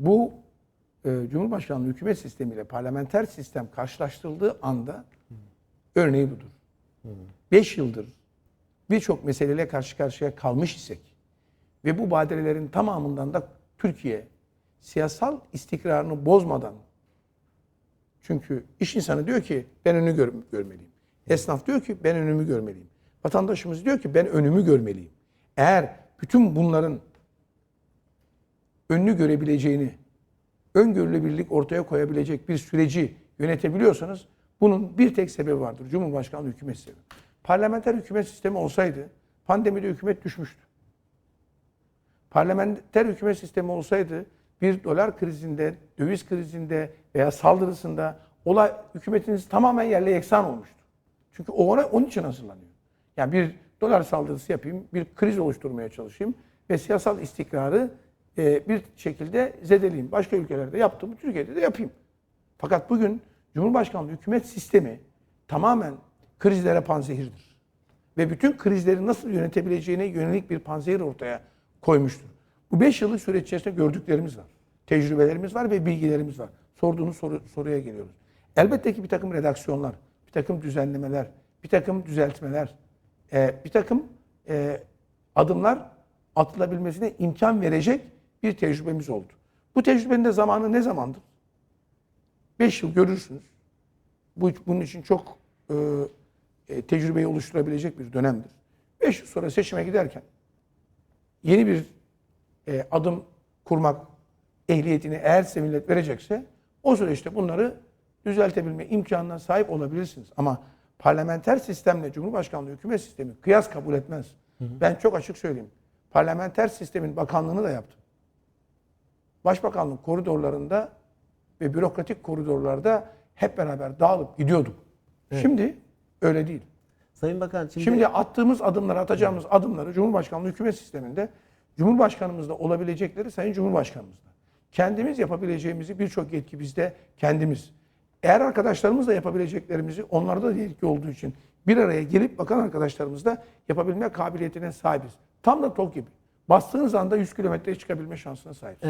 bu e, Cumhurbaşkanlığı hükümet sistemiyle parlamenter sistem karşılaştırıldığı anda örneği budur. 5 yıldır birçok meseleyle karşı karşıya kalmış isek ve bu badirelerin tamamından da Türkiye siyasal istikrarını bozmadan çünkü iş insanı diyor ki ben önünü gör- görmeliyim. Esnaf diyor ki ben önümü görmeliyim. Vatandaşımız diyor ki ben önümü görmeliyim. Eğer bütün bunların önünü görebileceğini, öngörülebilirlik ortaya koyabilecek bir süreci yönetebiliyorsanız bunun bir tek sebebi vardır. Cumhurbaşkanlığı hükümet sistemi. Parlamenter hükümet sistemi olsaydı pandemide hükümet düşmüştü. Parlamenter hükümet sistemi olsaydı bir dolar krizinde, döviz krizinde veya saldırısında olay hükümetiniz tamamen yerle yeksan olmuştu. Çünkü o ona onun için hazırlanıyor. Yani bir dolar saldırısı yapayım, bir kriz oluşturmaya çalışayım ve siyasal istikrarı e, bir şekilde zedeleyeyim. Başka ülkelerde yaptığımı Türkiye'de de yapayım. Fakat bugün Cumhurbaşkanlığı hükümet sistemi tamamen krizlere panzehirdir. Ve bütün krizleri nasıl yönetebileceğine yönelik bir panzehir ortaya koymuştur. Bu 5 yıllık süreç içerisinde gördüklerimiz var. Tecrübelerimiz var ve bilgilerimiz var. Sorduğunuz soru, soruya geliyoruz. Elbette ki bir takım redaksiyonlar, bir takım düzenlemeler, bir takım düzeltmeler, e, bir takım e, adımlar atılabilmesine imkan verecek bir tecrübemiz oldu. Bu tecrübenin de zamanı ne zamandır? 5 yıl görürsünüz. Bu bunun için çok e, e, tecrübeyi oluşturabilecek bir dönemdir. 5 yıl sonra seçime giderken yeni bir e, adım kurmak ehliyetini eğer size millet verecekse o süreçte bunları düzeltebilme imkanına sahip olabilirsiniz. Ama parlamenter sistemle Cumhurbaşkanlığı hükümet sistemi kıyas kabul etmez. Ben çok açık söyleyeyim. Parlamenter sistemin bakanlığını da yaptım. Başbakanlık koridorlarında ve bürokratik koridorlarda hep beraber dağılıp gidiyorduk. Şimdi öyle değil. Sayın Bakan şimdi, Şimdi attığımız adımları, atacağımız adımları Cumhurbaşkanlığı hükümet sisteminde Cumhurbaşkanımızda olabilecekleri Sayın Cumhurbaşkanımızda. Kendimiz yapabileceğimizi birçok yetki bizde kendimiz. Eğer arkadaşlarımız da yapabileceklerimizi onlarda da yetki olduğu için bir araya gelip bakan arkadaşlarımız da yapabilme kabiliyetine sahibiz. Tam da TOK gibi. Bastığınız anda 100 kilometreye çıkabilme şansına sahip.